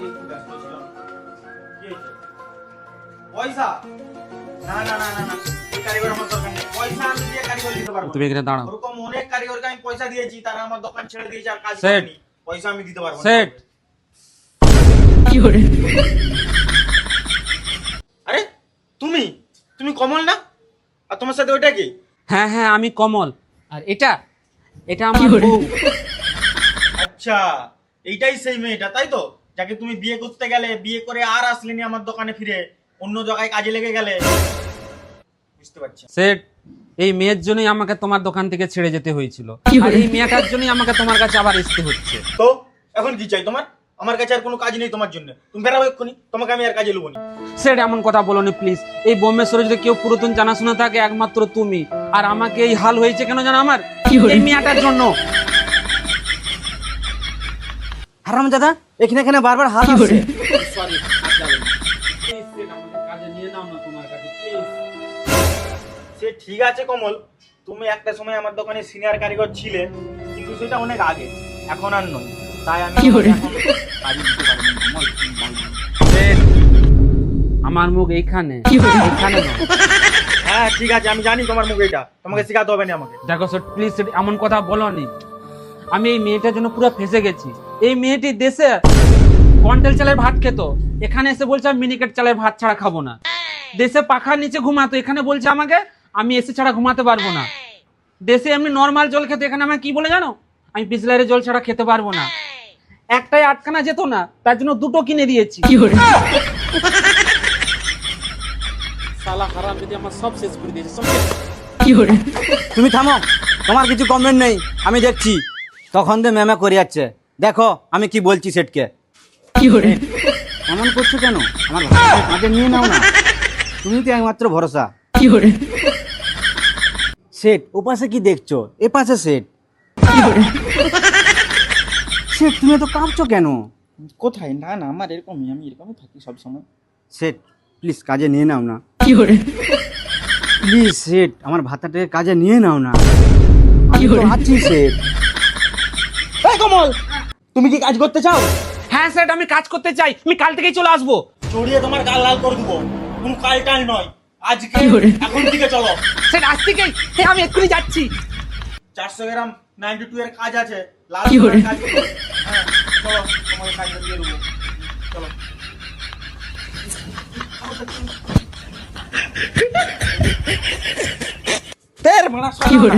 ওই একটু ব্যস্ত ছিলাম কি হয়েছে? পয়সা? না না না না না। এই কারিগর আমার দরকার নেই। পয়সা আমি দিয়ে কারিগর দিতে পারব তুমি এখানে দাঁড়াও। ওরকম অনেক কারিগরকে আমি পয়সা দিয়েছি তারা আমার দোকান ছেড়ে দিয়েছে আর কাজ. করেনি। পয়সা আমি দিতে পারব না। সেট। আরে তুমি? তুমি কমল না? আর তোমার সাথে ওইটা কি? হ্যাঁ হ্যাঁ আমি কমল। আর এটা? এটা আমার বউ। আচ্ছা এইটাই সেই মেয়েটা তাই তো? যাকে তুমি বিয়ে করতে গেলে বিয়ে করে আর আসলেনি আমার দোকানে ফিরে অন্য জায়গায় কাজে লেগে গেলে। বুঝতে পারছি। সেট এই মেয়ের জন্যই আমাকে তোমার দোকান থেকে ছেড়ে যেতে হয়েছিল। আর এই মেয়েটার জন্যই আমাকে তোমার কাছে আবার আসতে হচ্ছে। তো এখন কি চাই তোমার? আমার কাছে আর কোনো কাজ নেই তোমার জন্য। তুমি বেরাবো এক্ষুনি তোমাকে আমি আর কাজে লুবো নি। সেট এমন কথা বলনি প্লিজ এই বোম্বেশ্বরে যদি কেউ পুরাতন জানাশোনা থাকে একমাত্র তুমি। আর আমাকে এই হাল হয়েছে কেন জানো আমার? এই মেয়েটার জন্য। হারাম দাদা এখানে এখানে বারবার হাত আসছে সরি কাজে নিয়ে নাও না তোমার কাছে প্লিজ সে ঠিক আছে কমল তুমি একটা সময় আমার দোকানে সিনিয়র কারিগর ছিলে কিন্তু সেটা অনেক আগে এখন আর নয়। তাই আমি না, বলো। আমার মুখ এইখানে। এইখানে। হ্যাঁ ঠিক আছে আমি জানি তোমার মুখ এটা তোমাকে শেখাতে হবে না আমাকে। দেখো স্যার প্লিজ এমন কথা বলনি। আমি এই মেয়েটার জন্য পুরো ফেসে গেছি। এই মেয়েটি দেশে কন্টেল চালের ভাত খেত। এখানে এসে বলছে আমি মিনিকেট চালের ভাত ছাড়া খাব না। দেশে পাখার নিচে ঘুমাতো। এখানে বলছে আমাকে আমি এসে ছাড়া ঘুমাতে পারব না। দেশে এমনি নর্মাল জল খেতে। এখানে আমাকে কি বলে জানো? আমি বিসলারের জল ছাড়া খেতে পারব না। একটাই আটখানা যেত না তার জন্য দুটো কিনে দিয়েছি। সালা হারাম যদি আমার সব শেষ করে দিয়েছে। তুমি থামো তোমার কিছু কমেন্ট নেই আমি দেখছি। তখন দিয়ে ম্যামে করে যাচ্ছে। দেখো আমি কি বলছি সেটকে। এমন করছ কেন? আমার কাঁধে নিয়ে নাও না। তুমি তো একমাত্র ভরসা। সেট ও পাশে কি দেখছ? এ পাশে সেট সেট তুমি তো কাঁপছো কেন? কোথায়? না না আমার এরকমই আমি এরকমই থাকি সব সময় সেট প্লিজ কাজে নিয়ে নাও না। প্লিজ সেট আমার ভাতাটাকে কাজে নিয়ে নাও না। আছি সেট। এই কমল তুমি কি কাজ করতে চাও? হ্যাঁ স্যার আমি কাজ করতে চাই। আমি কাল থেকেই চলে আসব। চড়িয়ে তোমার গাল লাল করে দেবো। কোনো কাল টাল নয়। আজকে এখন থেকে চলো। স্যার আজ থেকেই আমি এক্ষুনি যাচ্ছি। চারশো গ্রাম নাইনটি টু এর কাজ আছে। লাল কাজ করো। হ্যাঁ চলো তোমাকে কাজটা দিয়ে দেবো। চলো। তের মারা সরা